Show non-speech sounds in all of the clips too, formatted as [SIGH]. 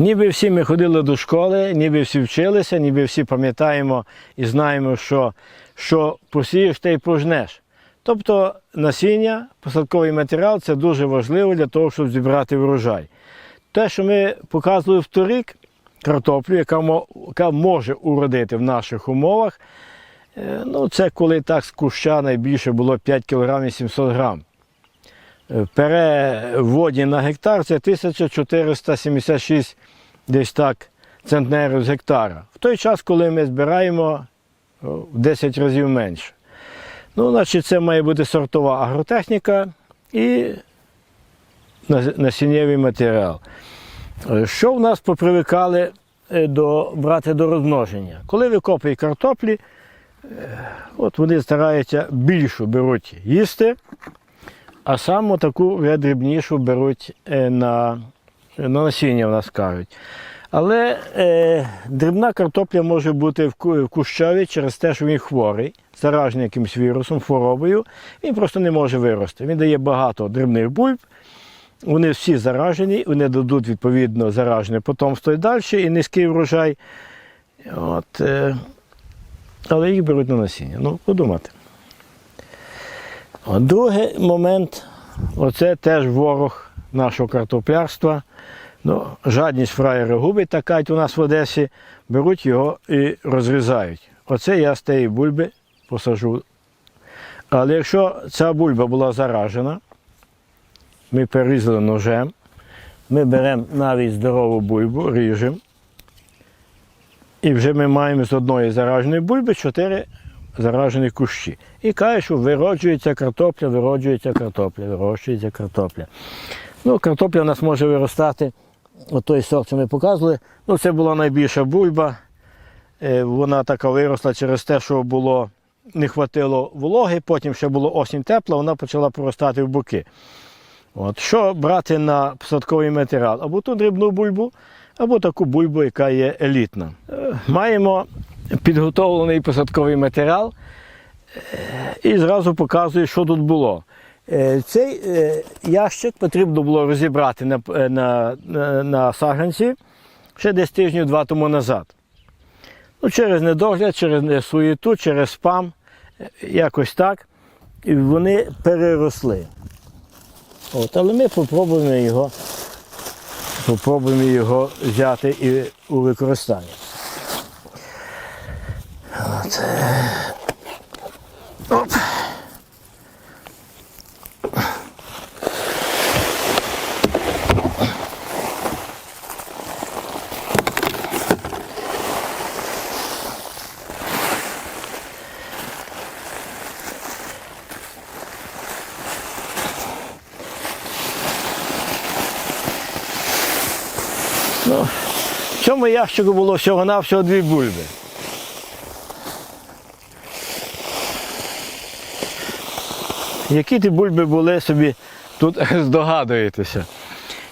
Ніби всі ми ходили до школи, ніби всі вчилися, ніби всі пам'ятаємо і знаємо, що, що посієш, те й пожнеш. Тобто насіння, посадковий матеріал це дуже важливо для того, щоб зібрати врожай. Те, що ми показували вторік, картоплю, яка, яка може уродити в наших умовах, е, ну, це коли так з куща найбільше було 5 кг 700 грам. Переводі на гектар це 1476 десь так центнерів з гектара. В той час, коли ми збираємо в 10 разів менше. Ну, значить, це має бути сортова агротехніка і на- насіннєвий матеріал. Е, Що в нас попривикали е, до, брати до розмноження? Коли викопують картоплі, е, от вони стараються більшу беруть їсти, а саме таку дрібнішу беруть е, на, на насіння, в нас кажуть. Але е, дрібна картопля може бути в кущаві через те, що він хворий, заражений якимось вірусом, хворобою. Він просто не може вирости. Він дає багато дрібних бульб. Вони всі заражені, вони дадуть відповідно заражене потомство і далі, і низький врожай. От, е, але їх беруть на насіння. Ну, подумати. Другий момент оце теж ворог нашого картоплярства. Ну, жадність фраєри губить, так кажуть у нас в Одесі, беруть його і розрізають. Оце я з тієї бульби посажу. Але якщо ця бульба була заражена, ми перерізали ножем, ми беремо навіть здорову бульбу, ріжемо. І вже ми маємо з одної зараженої бульби чотири заражені кущі. І каже, що вироджується картопля, вироджується картопля, вирощується картопля. Ну, картопля у нас може виростати, от той сорт, що ми показували. Ну, це була найбільша бульба. Е, Вона така виросла через те, що було, не хватило вологи, потім ще було осінь тепла, вона почала проростати в боки. От, що брати на посадковий матеріал? Або ту дрібну бульбу, або таку бульбу, яка є елітна. Е, Маємо підготовлений посадковий матеріал е, і зразу показую, що тут було. Е, Цей е, ящик потрібно було розібрати на, на, на, на саджанці ще десь тижнів два тому назад. Ну, через недогляд, через суєту, через спам, якось так. І вони переросли. От, але ми попробуємо його, його взяти і у використання. От. Оп. Ну, в цьому ящику було всього-навсього дві бульби. Які ті бульби були собі тут [LAUGHS] здогадуєтеся.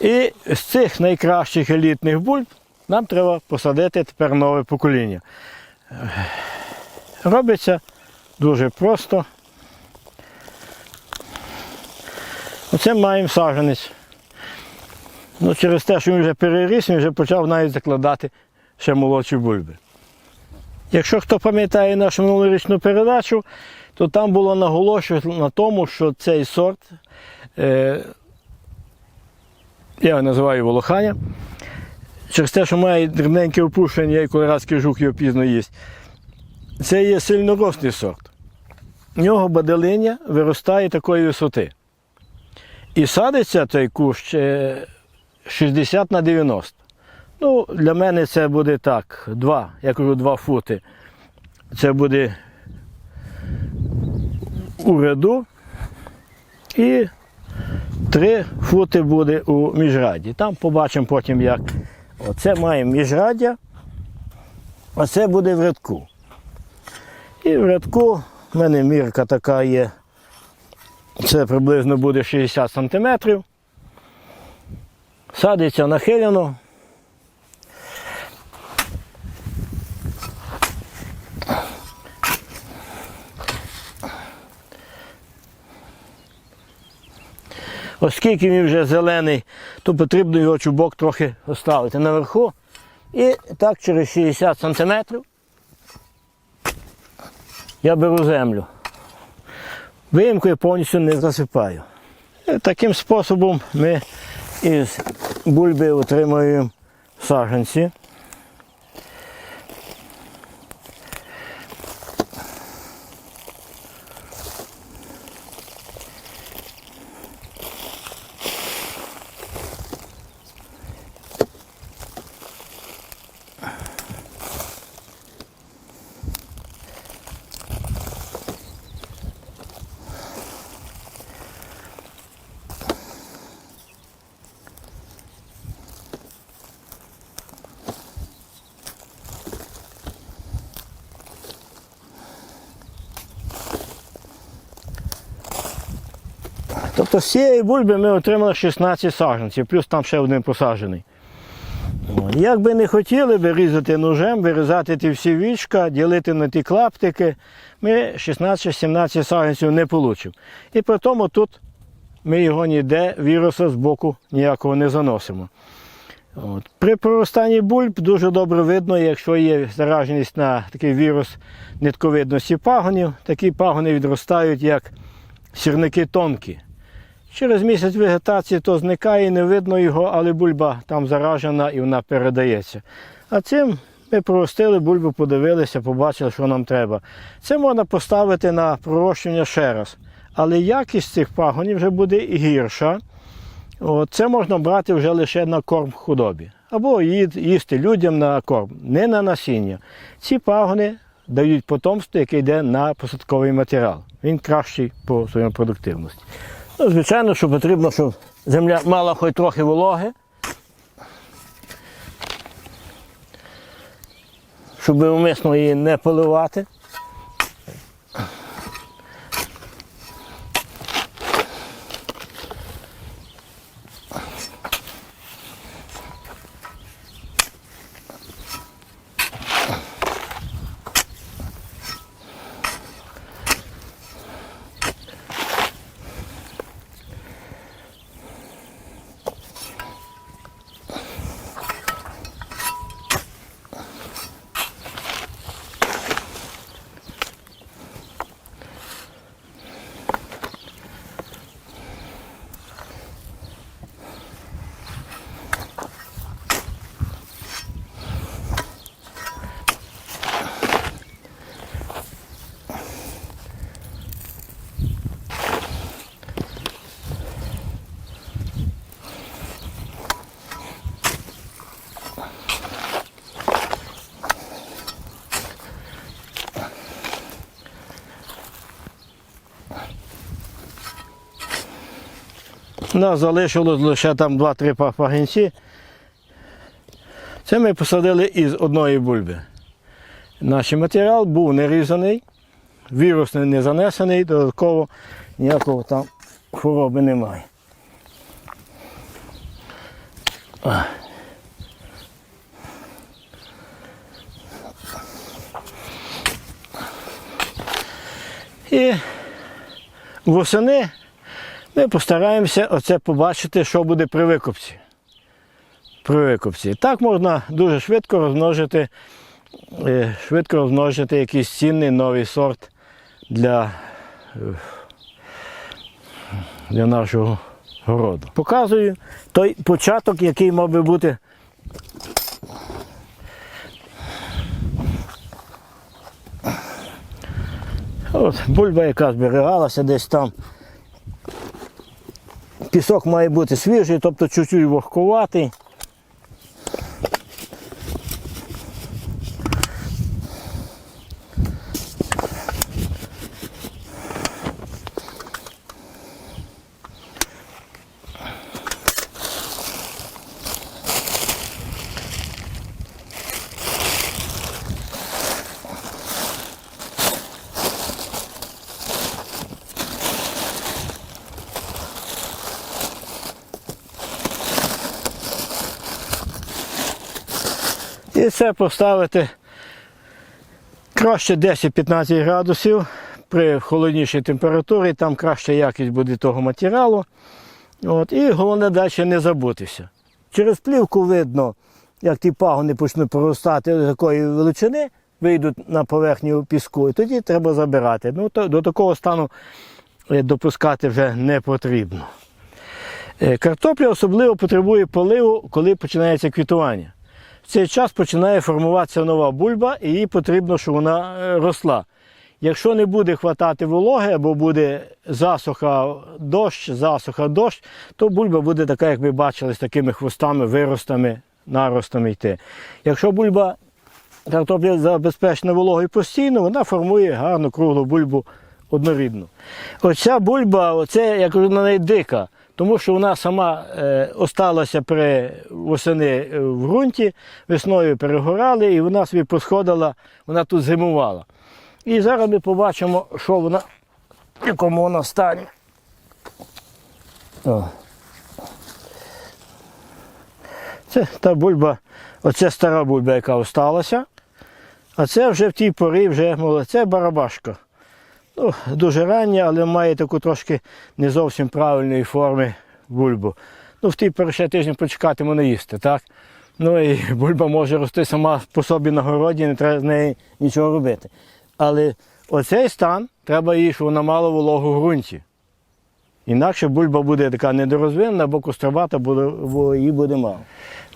І з цих найкращих елітних бульб нам треба посадити тепер нове покоління. Робиться дуже просто. Оце маємо саджанець. Ну, через те, що він вже переріс, він вже почав навіть закладати ще молодші бульби. Якщо хто пам'ятає нашу минулорічну передачу, то там було наголошено на тому, що цей сорт, е, я його називаю волоханя, через те, що має дрібненьке опушення, і колорадський жук його пізно їсть, це є сильнорослий сорт. У нього баделиння виростає такої висоти. І садиться цей кущ е, 60 на 90. Ну, для мене це буде так, 2, я кажу 2 фути. Це буде у ряду і 3 фути буде у міжраді. Там побачимо потім, як. Оце маємо міжраддя, а це буде в рядку. І в рядку в мене мірка така є. Це приблизно буде 60 сантиметрів. Садиться нахилено. Оскільки він вже зелений, то потрібно його чубок трохи оставити наверху. І так через 60 см я беру землю. Виїмкою повністю не засипаю. І таким способом ми із бульби отримуємо саджанці. Тобто з цієї бульби ми отримали 16 саджанців, плюс там ще один посаджений. Як би не хотіли би різати ножем, вирізати ті всі вічка, ділити на ті клаптики, ми 16-17 саджанців не получимо. І при тому тут ми його ніде віруса з боку ніякого не заносимо. От. При проростанні бульб дуже добре видно, якщо є зараженість на такий вірус нитковидності пагонів, такі пагони відростають як сірники тонкі. Через місяць вегетації то зникає, не видно його, але бульба там заражена і вона передається. А цим ми проростили бульбу, подивилися, побачили, що нам треба. Це можна поставити на пророщення ще раз. Але якість цих пагонів вже буде гірша. От, це можна брати вже лише на корм худобі. Або їсти людям на корм, не на насіння. Ці пагони дають потомство, яке йде на посадковий матеріал. Він кращий по своїй продуктивності. Ну, звичайно, що потрібно, щоб земля мала хоч трохи вологи. Щоб умисно її не поливати. Нас залишилось лише там 2-3 пагінці. Це ми посадили із одної бульби. Наш матеріал був не різаний, вірус не занесений, додатково ніякого там хвороби немає. І восени ми постараємося оце побачити, що буде при викупці. При викупці. Так можна дуже швидко розмножити, е, швидко розмножити якийсь цінний новий сорт для, е, для нашого городу. Показую той початок, який мав би бути. От, бульба, яка зберігалася десь там. Пісок має бути свіжий, тобто чуть-чуть вогкуватий. І це поставити краще 10-15 градусів при холоднішій температурі, там краща якість буде того матеріалу. От, і головне далі не забутися. Через плівку видно, як ті пагони почнуть проростати до такої величини, вийдуть на поверхню піску, і тоді треба забирати. Ну, то, до такого стану е, допускати вже не потрібно. Е, Картопля особливо потребує поливу, коли починається квітування. Цей час починає формуватися нова бульба, і їй потрібно, щоб вона е, росла. Якщо не буде хватати вологи або буде засуха дощ, засуха дощ, то бульба буде така, як ви бачили, з такими хвостами, виростами, наростами йти. Якщо бульба картопля забезпечена вологою постійно, вона формує гарну круглу бульбу однорідну. Оця бульба, оце, я кажу, на неї дика, тому що вона сама е, осталася при восени е, в ґрунті, весною перегорали, і вона собі посходила, вона тут зимувала. І зараз ми побачимо, що вона, в якому вона стані. Це та бульба, оце стара бульба, яка осталася. А це вже в тій порі вже молоде. Барабашка. Ну, дуже рання, але має таку трошки не зовсім правильної форми бульбу. Ну, в тій перші тижні почекатиму наїсти, їсти, так? Ну і [LAUGHS] бульба може рости сама по собі на городі, не треба з неї нічого робити. Але оцей стан треба їй, щоб вона мала вологу в ґрунті. Інакше бульба буде така недорозвинена, або кострабата, буде, бо її буде мало.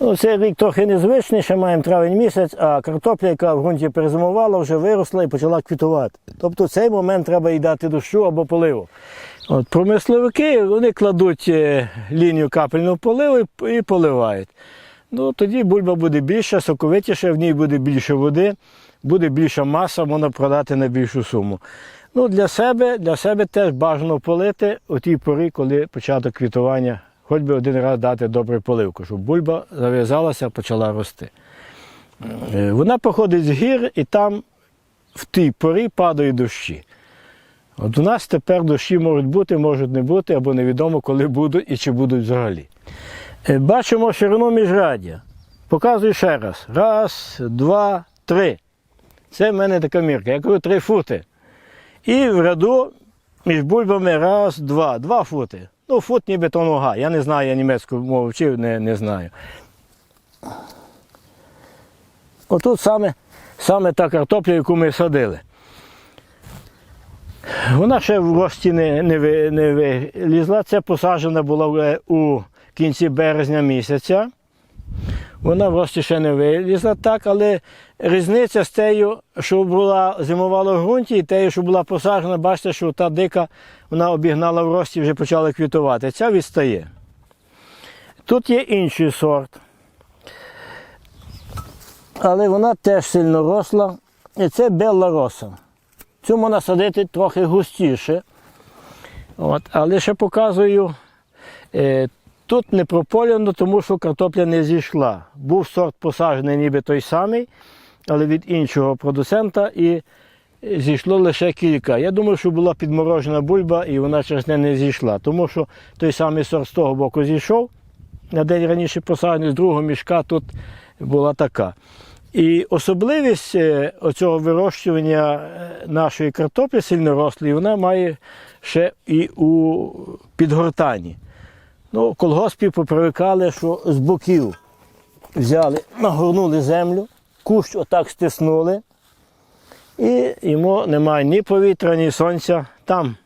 Ну, цей рік трохи незвичний, ще маємо травень місяць, а картопля, яка в ґрунті перезимувала, вже виросла і почала квітувати. Тобто в цей момент треба їй дати дощу або поливу. От, промисловики вони кладуть е, лінію капельного поливу і поливають. Ну, тоді бульба буде більша, соковитіша, в ній буде більше води, буде більша маса, можна продати на більшу суму. Ну, для себе, для себе теж бажано полити у тій порі, коли початок квітування, хоч би один раз дати добру поливку, щоб бульба зав'язалася, почала рости. Е, Вона походить з гір і там в тій порі падають дощі. От у нас тепер дощі можуть бути, можуть не бути, або невідомо, коли будуть і чи будуть взагалі. Е, Бачимо ширину міжраддя. Показую ще раз. Раз, два, три. Це в мене така мірка. Я кажу три фути. І в ряду між бульбами раз, два. Два фути. Ну, фут ніби то нога. Я не знаю, я німецьку мову вчив, не, не знаю. Отут саме, саме та картопля, яку ми садили. Вона ще в рості не, не, не вилізла. Це посаджена була у кінці березня місяця. Вона в рості ще не вилізла так, але різниця з тею, що була зимувала в ґрунті, і тею, що була посаджена, бачите, що та дика вона обігнала в рості вже почала квітувати. Ця відстає. Тут є інший сорт. Але вона теж сильно росла. І це Белла Роса. Цю можна садити трохи густіше. От, але ще показую, е, тут не прополяно, тому що картопля не зійшла. Був сорт посаджений ніби той самий, але від іншого продуцента і зійшло лише кілька. Я думаю, що була підморожена бульба і вона через не не зійшла, тому що той самий сорт з того боку зійшов. На день раніше посаджений, з другого мішка тут була така. І особливість е, оцього вирощування е, нашої картоплі сильнорослої, вона має ще і у підгортанні. Ну, колгоспі попривикали, що з боків взяли, нагорнули землю, кущ отак стиснули, і йому немає ні повітря, ні сонця. Там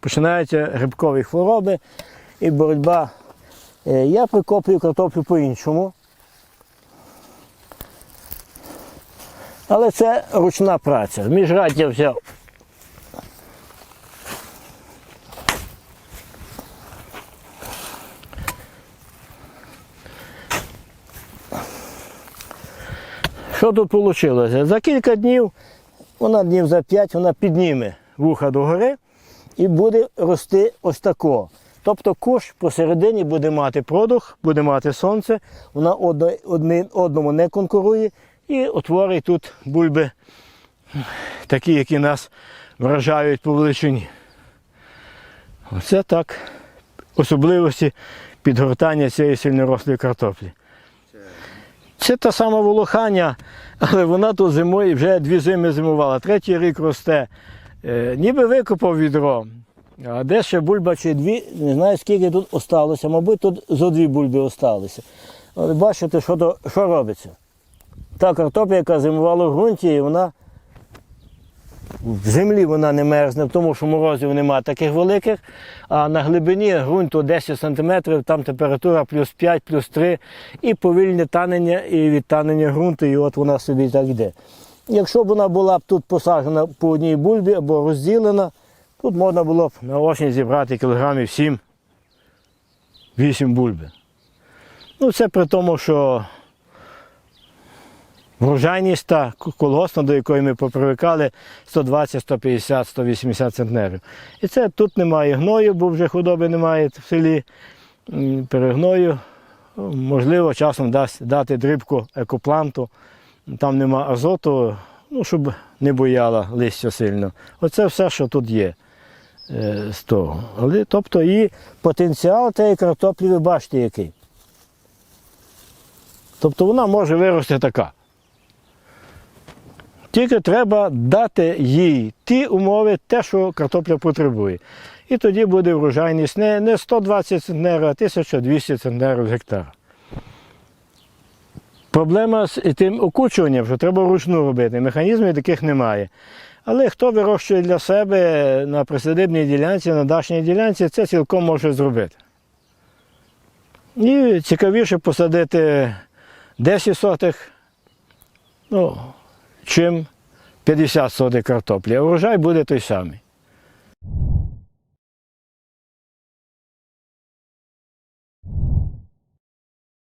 починаються грибкові хвороби і боротьба. Е, Я прикоплюю картоплю по-іншому. Але це ручна праця. Міжраддя взяв. Що тут вийшло? За кілька днів, вона днів за п'ять, вона підніме вуха догори і буде рости ось тако. Тобто кущ посередині буде мати продух, буде мати сонце, вона одни, одному не конкурує і утворить тут бульби, такі, які нас вражають по величині. Оце так особливості підгортання цієї сильнорослої картоплі. Це та сама волохання, але вона тут зимою вже дві зими зимувала. Третій рік росте. Е, ніби викопав відро, А де ще бульба чи дві, не знаю скільки тут осталося, мабуть, тут зо дві бульби осталося. Але бачите, що, то, що робиться. Та картопля, яка зимувала в ґрунті, вона в землі вона не мерзне, тому що морозів немає таких великих, а на глибині ґрунту 10 см, там температура плюс 5, плюс 3, і повільне танення і відтанення ґрунту, і от вона собі так йде. Якщо б вона була б тут посаджена по одній бульбі або розділена, тут можна було б на осінь зібрати кілограмів 7-8 бульби. Ну, це при тому, що врожайність та колгосна, до якої ми попривикали, 120, 150, 180 центнерів. І це тут немає гною, бо вже худоби немає в селі. Перегною. Можливо, часом дасть дати дрібку екопланту. Там нема азоту, ну, щоб не бояла листя сильно. Оце все, що тут є е, з того. Але, тобто і потенціал тієї картоплі, ви бачите, який. Тобто вона може вирости така. Тільки треба дати їй ті умови, те, що картопля потребує. І тоді буде врожайність не, не 120 центнерів, а 1200 центнерів з гектара. Проблема з тим окучуванням, що треба вручну робити. Механізмів таких немає. Але хто вирощує для себе на присадибній ділянці, на дачній ділянці, це цілком може зробити. І цікавіше посадити 10 сотих, ну, чим 50 соди картоплі, а врожай буде той самий.